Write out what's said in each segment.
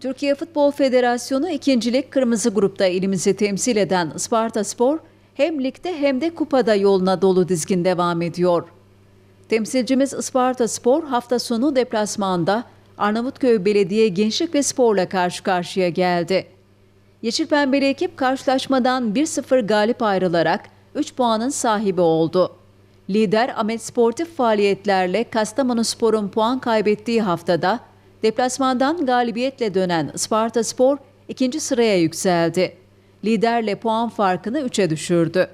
Türkiye Futbol Federasyonu ikincilik kırmızı grupta ilimizi temsil eden Isparta Spor hem ligde hem de kupada yoluna dolu dizgin devam ediyor. Temsilcimiz Isparta Spor hafta sonu deplasmanda Arnavutköy Belediye Gençlik ve Spor'la karşı karşıya geldi. Yeşil Pembeli ekip karşılaşmadan 1-0 galip ayrılarak 3 puanın sahibi oldu. Lider Ahmet sportif faaliyetlerle Kastamonu Spor'un puan kaybettiği haftada deplasmandan galibiyetle dönen Isparta Spor ikinci sıraya yükseldi. Liderle puan farkını 3'e düşürdü.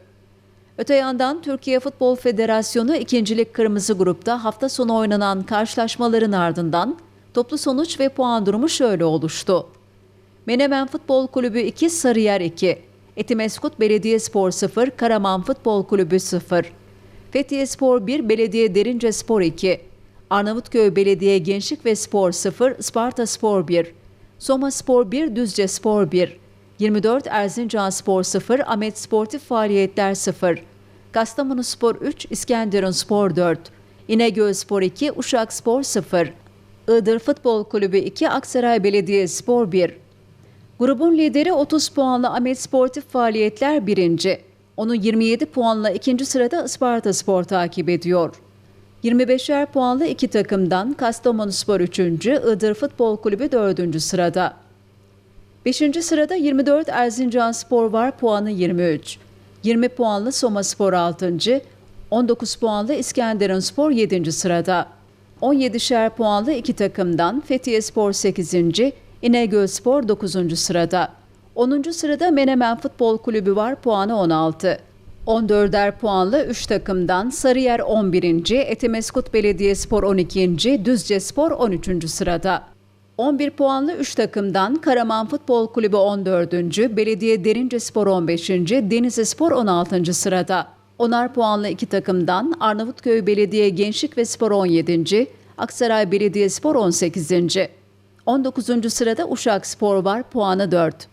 Öte yandan Türkiye Futbol Federasyonu ikincilik kırmızı grupta hafta sonu oynanan karşılaşmaların ardından toplu sonuç ve puan durumu şöyle oluştu. Menemen Futbol Kulübü 2, Sarıyer 2, Etimeskut Belediyespor 0, Karaman Futbol Kulübü 0, Fethiye Spor 1, Belediye Derince Spor 2, Arnavutköy Belediye Gençlik ve Spor 0, Sparta Spor 1, Soma Spor 1, Düzce Spor 1, 24 Erzincan Spor 0, Ahmet Sportif Faaliyetler 0, Kastamonu Spor 3, İskenderun Spor 4, İnegöl Spor 2, Uşak Spor 0, Iğdır Futbol Kulübü 2, Aksaray Belediye Spor 1, Grubun lideri 30 puanla Ahmet Sportif Faaliyetler 1. Onu 27 puanla ikinci sırada Isparta Spor takip ediyor. 25'er puanlı iki takımdan Kastamonu Spor 3. Iğdır Futbol Kulübü 4. sırada. 5. sırada 24 Erzincan Spor var puanı 23. 20 puanlı Soma Spor 6. 19 puanlı İskenderun Spor 7. sırada. 17'şer puanlı iki takımdan Fethiye Spor 8. İnegöl Spor 9. sırada. 10. sırada Menemen Futbol Kulübü var puanı 16. 14'er puanlı 3 takımdan Sarıyer 11. Etimeskut Belediyespor 12. Düzce Spor 13. sırada. 11 puanlı 3 takımdan Karaman Futbol Kulübü 14. Belediye Derince Spor 15. Denizli Spor 16. sırada. 10'ar puanlı 2 takımdan Arnavutköy Belediye Gençlik ve Spor 17. Aksaray Belediyespor 18. 19. sırada Uşak Spor var puanı 4.